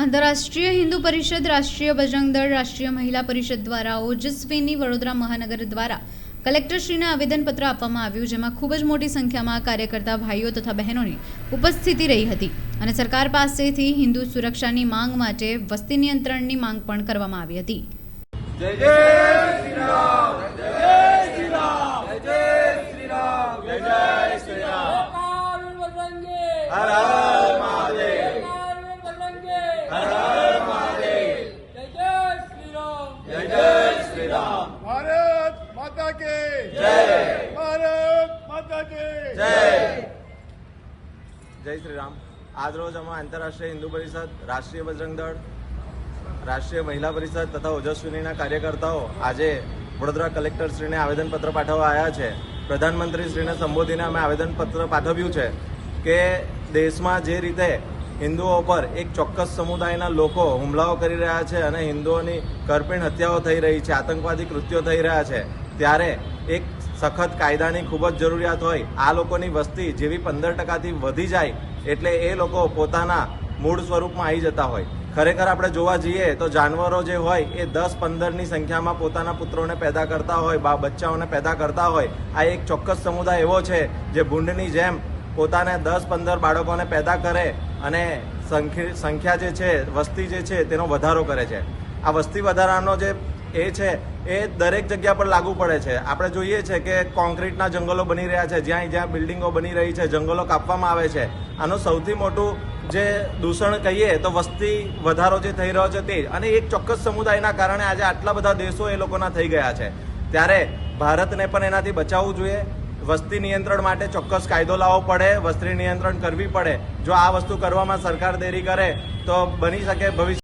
આંતરરાષ્ટ્રીય હિન્દુ પરિષદ રાષ્ટ્રીય બજરંગ દળ રાષ્ટ્રીય મહિલા પરિષદ દ્વારા ઓજસ્વીની વડોદરા મહાનગર દ્વારા કલેક્ટરશ્રીને આવેદનપત્ર આપવામાં આવ્યું જેમાં ખૂબ જ મોટી સંખ્યામાં કાર્યકર્તા ભાઈઓ તથા બહેનોની ઉપસ્થિતિ રહી હતી અને સરકાર પાસેથી હિન્દુ સુરક્ષાની માંગ માટે વસ્તી નિયંત્રણની માંગ પણ કરવામાં આવી હતી. જય જય શ્રી રામ જય જય શ્રી રામ જય જય શ્રી રામ જય જય શ્રી રામ હર હર મહાદેવ જયકાર બજરંગે હર હર મહાદેવ જય જય શ્રી રામ જય જય શ્રી રામ ભારત માતા કે. જય. ભારત માતા કે. જય. જય શ્રી રામ. આજ રોજ અમે આંતરરાષ્ટ્રીય હિન્દુ પરિષદ રાષ્ટ્રીય બજરંગ દળ રાષ્ટ્રીય મહિલા પરિષદ તથા ઓજસ્વિનીના કાર્યકર્તાઓ આજે વડોદરા કલેક્ટરશ્રીને આવેદનપત્ર પાઠવવા આવ્યા છે. પ્રધાનમંત્રીશ્રીને સંબોધીને અમે આવેદનપત્ર પાઠવ્યું છે કે દેશમાં જે રીતે હિન્દુઓ પર એક ચોક્કસ સમુદાયના લોકો હુમલાઓ કરી રહ્યા છે અને હિન્દુઓની કરપીણ હત્યાઓ થઈ રહી છે આતંકવાદી કૃત્યો થઈ રહ્યા છે ત્યારે એક સખત કાયદાની ખૂબ જ જરૂરિયાત હોય. આ લોકોની વસ્તી જેવી પંદર ટકાથી વધી જાય એટલે એ લોકો પોતાના મૂળ સ્વરૂપમાં આવી જતા હોય. ખરેખર આપણે જોવા જઈએ તો જાનવરો જે હોય એ દસ પંદરની સંખ્યામાં પોતાના પુત્રોને પેદા કરતા હોય, બા બચ્ચાઓને પેદા કરતા હોય. આ એક ચોક્કસ સમુદાય એવો છે જે ભૂંડની જેમ પોતાને દસ પંદર બાળકોને પેદા કરે અને સંખ્ય- જે છે, વસ્તી જે છે તેનો વધારો કરે છે. આ વસ્તી વધારાનો જે એ છે, એ દરેક જગ્યા પર લાગુ પડે છે. આપણે જોઈએ છે કે કોન્ક્રીટના જંગલો બની રહ્યા છે, જ્યાં જ્યાં બિલ્ડિંગો બની રહી છે, જંગલો કાપવામાં આવે છે. આનું સૌથી મોટું જે દૂષણ કહીએ તો વસ્તી વધારો જે થઈ રહ્યો છે તે. અને એક ચોક્કસ સમુદાયના કારણે આજે આટલા બધા દેશો એ લોકોના થઈ ગયા છે. ત્યારે ભારતને પણ એનાથી બચાવવું જોઈએ. વસ્તી નિયંત્રણ માટે ચોક્કસ કાયદો લાવવો પડે, વસ્તી નિયંત્રણ કરવી પડે. જો આ વસ્તુ કરવામાં સરકાર દેરી કરે, તો બની શકે ભવિષ્ય